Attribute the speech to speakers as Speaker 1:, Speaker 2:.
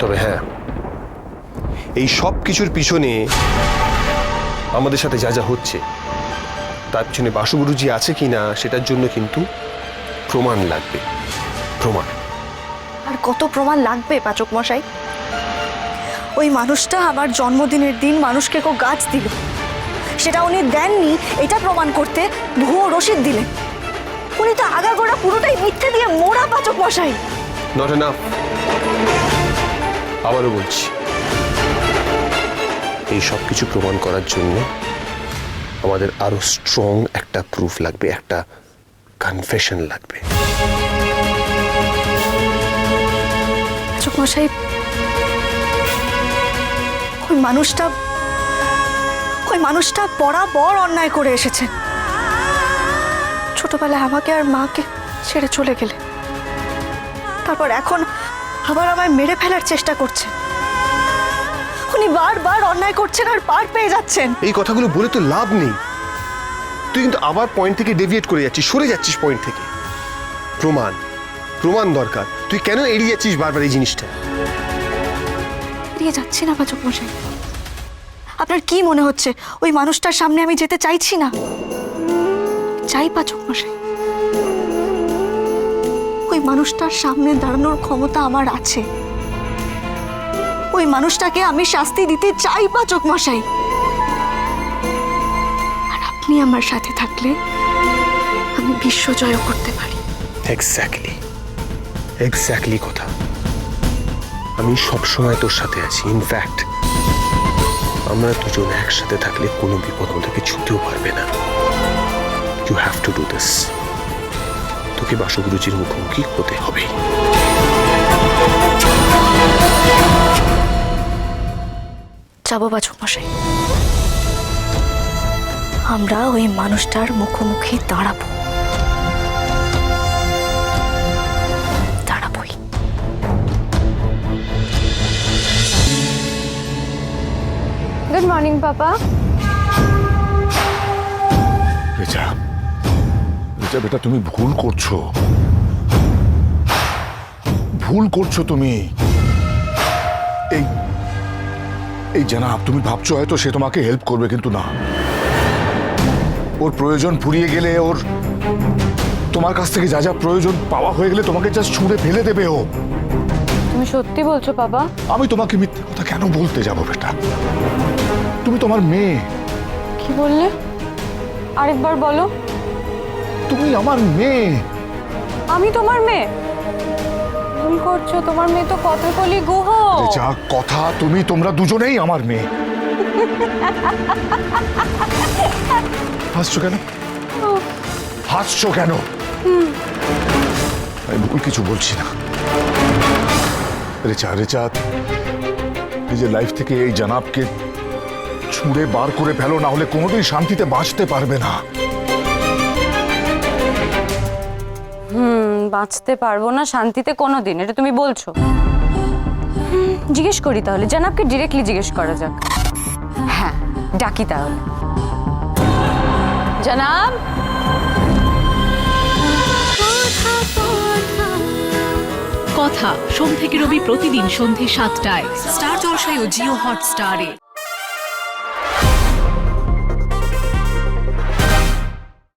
Speaker 1: তবে হ্যাঁ এই সব কিছুর পিছনে আমাদের সাথে যা যা হচ্ছে তার পিছনে বাসুগুরুজি আছে কি না সেটার জন্য কিন্তু প্রমাণ লাগবে প্রমাণ।
Speaker 2: আর কত প্রমাণ লাগবে পাচক মশাই? ওই মানুষটা আমার জন্মদিনের দিন মানুষকে কো গাছ দিল। সেটা উনি দেননি এটা প্রমাণ করতে ভুয়ো রসিদ দিলেন উনি তো আগাগোড়া পুরোটাই মিথ্যে দিয়ে মোড়া পাচক মশাই।
Speaker 1: নট এনাফ আবারও বলছি, এই সব কিছু প্রমাণ করার জন্য আমাদের আরও স্ট্রং একটা প্রুফ লাগবে, একটা কনফেশন লাগবে।
Speaker 2: মশাই ওই মানুষটা ওই মানুষটা বরাবর অন্যায় করে এসেছেন ছোটবেলায় আমাকে আর মাকে ছেড়ে চলে গেলে। তারপর এখন আবার আমায় মেরে ফেলার চেষ্টা করছেন উনি বারবার অন্যায় করছেন আর পার পেয়ে যাচ্ছেন।
Speaker 1: এই কথাগুলো বলে তো লাভ নেই। তুই কিন্তু আবার পয়েন্ট থেকে ডেভিয়েট করে যাচ্ছিস সরে যাচ্ছিস পয়েন্ট থেকে। প্রমাণ প্রমাণ দরকার। তুই কেন এড়িয়ে যাচ্ছিস বারবার এই জিনিসটা?
Speaker 2: এড়িয়ে যাচ্ছি না পাচক মশাই। আপনার কি মনে হচ্ছে? ওই মানুষটার সামনে আমি যেতে চাইছি না? চাই পাচক মশাই। ওই মানুষটার সামনে দাঁড়ানোর ক্ষমতা আমার আছে। ওই মানুষটাকে আমি শাস্তি দিতে চাই পাচক মশাই আর আপনি আমার সাথে থাকলে আমি বিশ্ব জয় করতে পারি।
Speaker 1: এক্স্যাক্টলি এক্স্যাক্টলি কথা। আমি সবসময় তোর সাথে আছি। ইনফ্যাক্ট আমরা দুজন একসাথে থাকলে কোনো বিপদ আমাদেরকে ছুতেও পারবে না। You have to do this তোকে বাসগুরুজির মুখোমুখি হতে হবে।
Speaker 2: যাব বাচক মশাই। আমরা ওই মানুষটার মুখোমুখি দাঁড়াবো। দাঁড়াবোই।
Speaker 3: গুড মর্নিং পাপা
Speaker 4: রেজা বেটা তুমি ভুল করছ। ভুল করছ তুমি। এই এই জানাব তুমি ভাবছ হয়তো সে তোমাকে হেল্প করবে কিন্তু না। ওর প্রয়োজন ফুরিয়ে গেলে ওর তোমার কাছ থেকে যা যা প্রয়োজন পাওয়া হয়ে গেলে তোমাকে জাস্ট ছুঁড়ে ফেলে দেবে ও।
Speaker 3: তুমি সত্যি বলছো বাবা?
Speaker 4: আমি তোমাকে মিথ্যে কথা কেন বলতে যাব বেটা? তুমি তোমার মেয়ে।
Speaker 3: কি বললে? আরেকবার বলো।
Speaker 4: তুমি আমার মেয়ে।
Speaker 3: আমি তোমার মেয়ে? ভুল করছ তোমার মেয়ে তো কতকলি গুহ।
Speaker 4: যা কথা তুমি তোমরা দুজনেই আমার মেয়ে। হাসছো কেন? হাসছো কেন? আমি ভুল কিছু বলছি না। রেচা রেচা নিজের লাইফ থেকে এই জানাবকে ছুঁড়ে বার করে ফেলো না হলে কোনোদিন শান্তিতে বাঁচতে পারবে না।
Speaker 3: বাঁচতে পারব না শান্তিতে কোনো দিন এটা তুমি বলছো? জিজ্ঞেস করি তাহলে, জানাবকে ডিরেক্টলি জিজ্ঞেস করা যাক। হ্যাঁ ডাকি তাহলে। জানাব?
Speaker 5: কথা, সোম থেকে রবি প্রতিদিন সন্ধে সাতটায়। স্টার জলসায় ও জিও হটস্টারে।